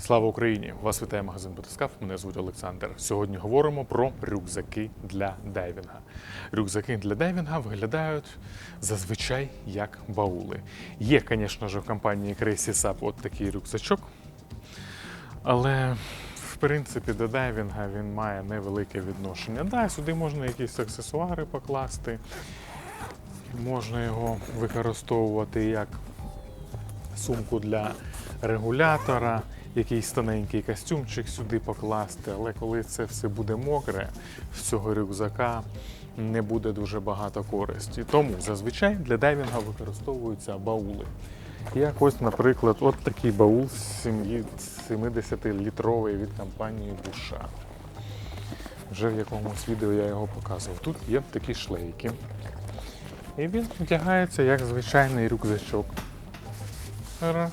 Слава Україні! Вас вітає магазин Батискаф. Мене звуть Олександр. Сьогодні говоримо про рюкзаки для дайвінга. Рюкзаки для дайвінга виглядають зазвичай як баули. Є, звісно ж, у компанії Crazy Sub от такий рюкзачок, але в принципі до дайвінга він має невелике відношення. Да, сюди можна якісь аксесуари покласти, можна його використовувати як сумку для регулятора, якийсь тоненький костюмчик сюди покласти. Але коли це все буде мокре, з цього рюкзака не буде дуже багато користі. Тому зазвичай для дайвінга використовуються баули. Як ось, наприклад, от такий баул 70-літровий від компанії Буша. Вже в якомусь відео я його показував. Тут є такі шлейки. І він вдягається як звичайний рюкзачок. Раз.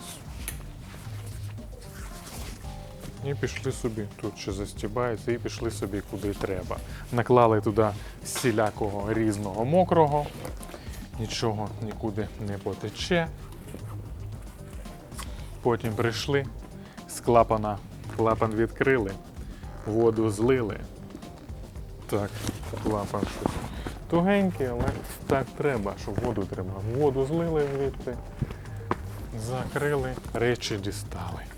І пішли собі, тут ще застібається, і пішли собі куди треба. Наклали туди всілякого різного мокрого, нічого нікуди не потече. Потім прийшли, з клапана клапан відкрили, воду злили. Так, клапан щось тугенький, але так треба, щоб воду треба. Воду злили звідти. Закрили, речі дістали.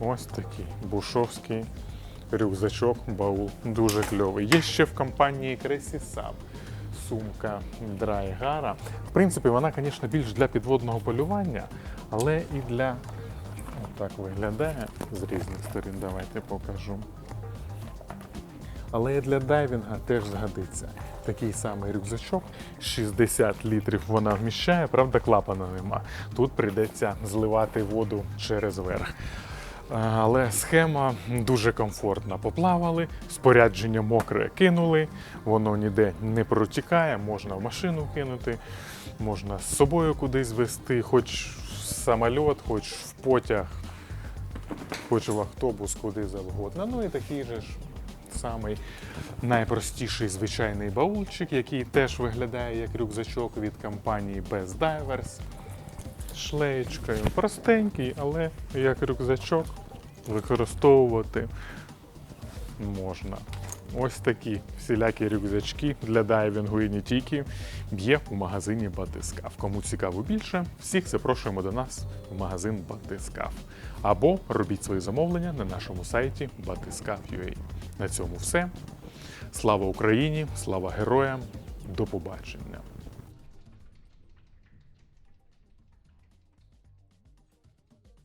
Ось такий бушовський рюкзачок, баул. Дуже кльовий. Є ще в компанії Crazy Sub сумка Gara. В принципі, вона, звісно, більш для підводного полювання, але і для. Отак виглядає з різних сторін. Давайте покажу. Але і для дайвінга теж згодиться. Такий самий рюкзачок, 60 літрів вона вміщає, правда, клапана нема. Тут прийдеться зливати воду через верх. А, Але схема дуже комфортна. Поплавали, спорядження мокре кинули, воно ніде не протікає, можна в машину кинути, можна з собою кудись вести, хоч в самоліт, хоч в потяг, хоч в автобус, куди завгодно. Ну і такий же ж самий найпростіший звичайний баульчик, який теж виглядає як рюкзачок від компанії Best Divers. Шлеєчкою. Простенький, але як рюкзачок використовувати можна. Ось такі всілякі рюкзачки для дайвінгу і не тільки є у магазині Батискаф. Кому цікаво більше, всіх запрошуємо до нас в магазин Батискаф. Або робіть свої замовлення на нашому сайті Batiskaf.ua. На цьому все. Слава Україні! Слава героям! До побачення!